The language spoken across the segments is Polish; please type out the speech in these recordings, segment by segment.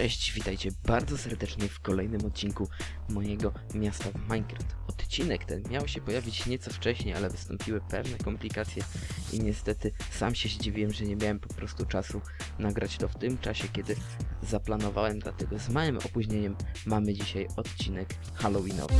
Cześć, witajcie bardzo serdecznie w kolejnym odcinku mojego miasta w Minecraft. Odcinek ten miał się pojawić nieco wcześniej, ale wystąpiły pewne komplikacje i niestety sam się zdziwiłem, że nie miałem po prostu czasu nagrać to w tym czasie, kiedy zaplanowałem, dlatego z małym opóźnieniem mamy dzisiaj odcinek Halloweenowy.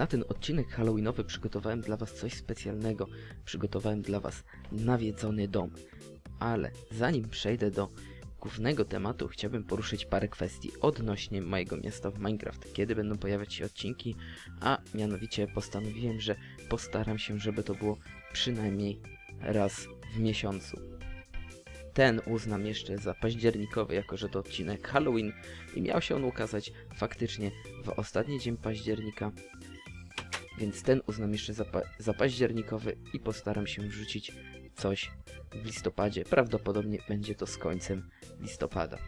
Na ten odcinek Halloweenowy przygotowałem dla Was coś specjalnego. Przygotowałem dla Was nawiedzony dom. Ale zanim przejdę do głównego tematu, chciałbym poruszyć parę kwestii odnośnie mojego miasta w Minecraft. Kiedy będą pojawiać się odcinki, a mianowicie postanowiłem, że postaram się, żeby to było przynajmniej raz w miesiącu. Ten uznam jeszcze za październikowy, jako że to odcinek Halloween i miał się on ukazać faktycznie w ostatni dzień października, więc ten uznam jeszcze za, za październikowy i postaram się wrzucić coś w listopadzie. Prawdopodobnie będzie to z końcem listopada.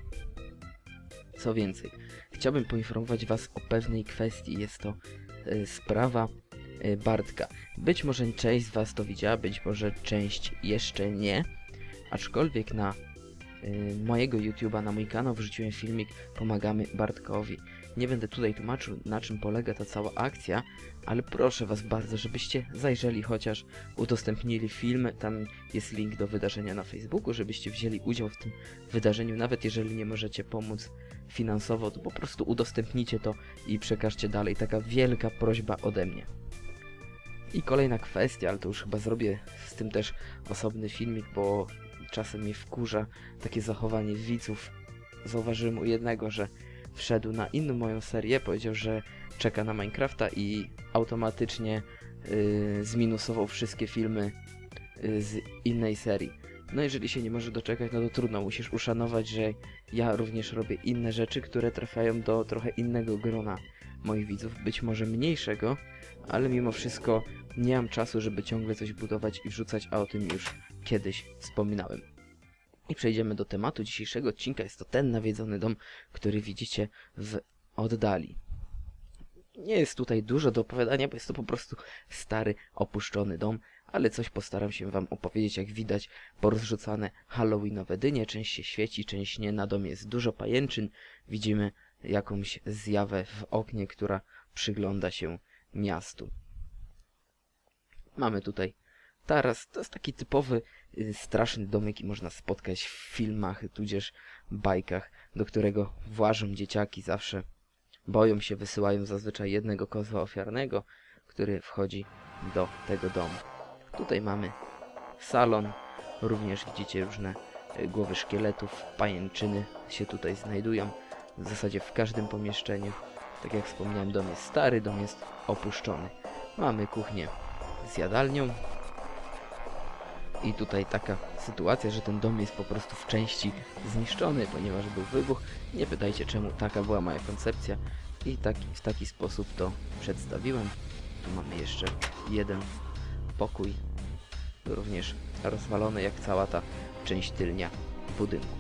Co więcej, chciałbym poinformować Was o pewnej kwestii. Jest to y, sprawa y, Bartka. Być może część z Was to widziała, być może część jeszcze nie. Aczkolwiek na y, mojego YouTube'a, na mój kanał wrzuciłem filmik Pomagamy Bartkowi. Nie będę tutaj tłumaczył, na czym polega ta cała akcja, ale proszę Was bardzo, żebyście zajrzeli chociaż, udostępnili film, tam jest link do wydarzenia na Facebooku, żebyście wzięli udział w tym wydarzeniu, nawet jeżeli nie możecie pomóc finansowo, to po prostu udostępnijcie to i przekażcie dalej. Taka wielka prośba ode mnie. I kolejna kwestia, ale to już chyba zrobię z tym też osobny filmik, bo czasem mnie wkurza takie zachowanie widzów. Zauważyłem u jednego, że wszedł na inną moją serię, powiedział, że czeka na Minecrafta i automatycznie yy, zminusował wszystkie filmy yy, z innej serii. No jeżeli się nie może doczekać, no to trudno, musisz uszanować, że ja również robię inne rzeczy, które trafiają do trochę innego grona moich widzów, być może mniejszego, ale mimo wszystko nie mam czasu, żeby ciągle coś budować i wrzucać, a o tym już kiedyś wspominałem. I przejdziemy do tematu dzisiejszego odcinka. Jest to ten nawiedzony dom, który widzicie w oddali. Nie jest tutaj dużo do opowiadania, bo jest to po prostu stary, opuszczony dom, ale coś postaram się wam opowiedzieć. Jak widać, porozrzucane halloweenowe dynie, część się świeci, część nie. Na domie jest dużo pajęczyn. Widzimy jakąś zjawę w oknie, która przygląda się miastu. Mamy tutaj taras. To jest taki typowy, y, straszny domek i można spotkać w filmach, tudzież bajkach, do którego włażą dzieciaki zawsze. Boją się, wysyłają zazwyczaj jednego kozła ofiarnego, który wchodzi do tego domu. Tutaj mamy salon, również widzicie różne y, głowy szkieletów, pajęczyny się tutaj znajdują. W zasadzie w każdym pomieszczeniu. Tak jak wspomniałem, dom jest stary, dom jest opuszczony. Mamy kuchnię z jadalnią. I tutaj taka sytuacja, że ten dom jest po prostu w części zniszczony, ponieważ był wybuch. Nie pytajcie czemu, taka była moja koncepcja i taki, w taki sposób to przedstawiłem. Tu mamy jeszcze jeden pokój, również rozwalony jak cała ta część tylnia budynku.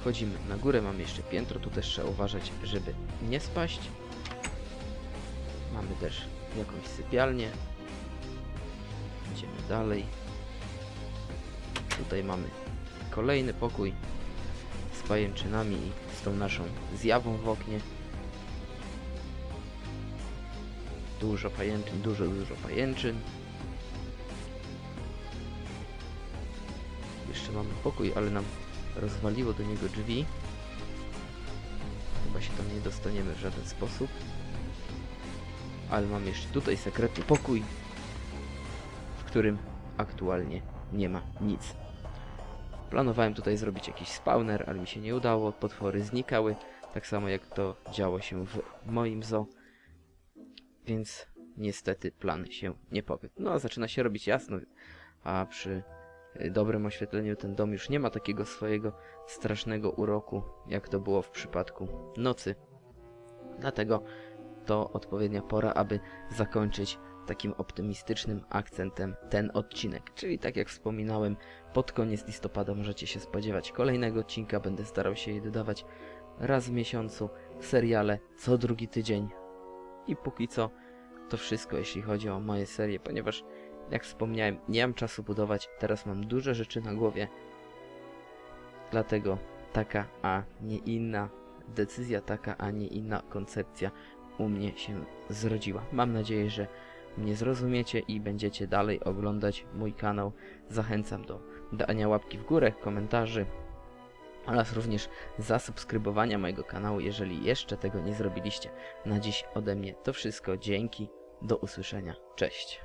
Wchodzimy na górę, mamy jeszcze piętro, tu też trzeba uważać, żeby nie spaść. Mamy też jakąś sypialnię. Dalej. Tutaj mamy kolejny pokój z pajęczynami i z tą naszą zjawą w oknie. Dużo pajęczyn, dużo, dużo pajęczyn. Jeszcze mamy pokój, ale nam rozwaliło do niego drzwi. Chyba się tam nie dostaniemy w żaden sposób. Ale mam jeszcze tutaj sekretny pokój, którym aktualnie nie ma nic. Planowałem tutaj zrobić jakiś spawner, ale mi się nie udało. Potwory znikały, tak samo jak to działo się w moim zoo. Więc niestety plan się nie powiódł. No, zaczyna się robić jasno, a przy dobrym oświetleniu ten dom już nie ma takiego swojego strasznego uroku, jak to było w przypadku nocy. Dlatego to odpowiednia pora, aby zakończyć takim optymistycznym akcentem ten odcinek. Czyli tak jak wspominałem, pod koniec listopada możecie się spodziewać kolejnego odcinka. Będę starał się je dodawać raz w miesiącu, seriale co drugi tydzień. I póki co to wszystko, jeśli chodzi o moje serie, ponieważ jak wspomniałem, nie mam czasu budować, teraz mam duże rzeczy na głowie. Dlatego taka, a nie inna decyzja, taka, a nie inna koncepcja u mnie się zrodziła. Mam nadzieję, że mnie zrozumiecie i będziecie dalej oglądać mój kanał. Zachęcam do dania łapki w górę, komentarzy oraz również zasubskrybowania mojego kanału, jeżeli jeszcze tego nie zrobiliście. Na dziś ode mnie to wszystko. Dzięki. Do usłyszenia. Cześć.